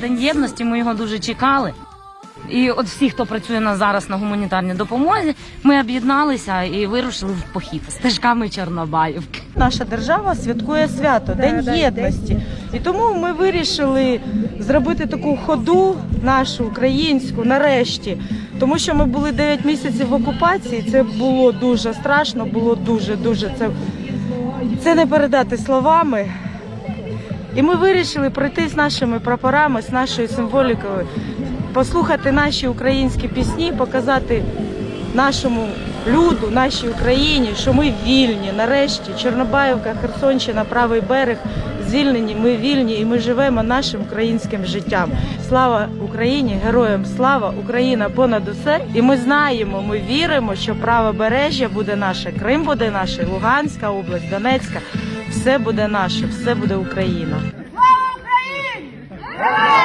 День єдності, ми його дуже чекали. І от всі, хто працює на зараз на гуманітарній допомозі, ми об'єдналися і вирушили в похід стежками Чорнобаївки. Наша держава святкує свято, День єдності. І тому ми вирішили зробити таку ходу нашу українську нарешті. Тому що ми були 9 місяців в окупації. Це було дуже страшно, було дуже дуже це, це не передати словами. І ми вирішили пройти з нашими прапорами, з нашою символікою, послухати наші українські пісні, показати нашому люду, нашій Україні, що ми вільні. Нарешті Чорнобаївка, Херсонщина, правий берег звільнені. Ми вільні і ми живемо нашим українським життям. Слава Україні! Героям слава! Україна понад усе! І ми знаємо, ми віримо, що правобережжя буде наше, Крим буде наше, Луганська область, Донецька. Все буде наше, все буде Україна. Слава Україні!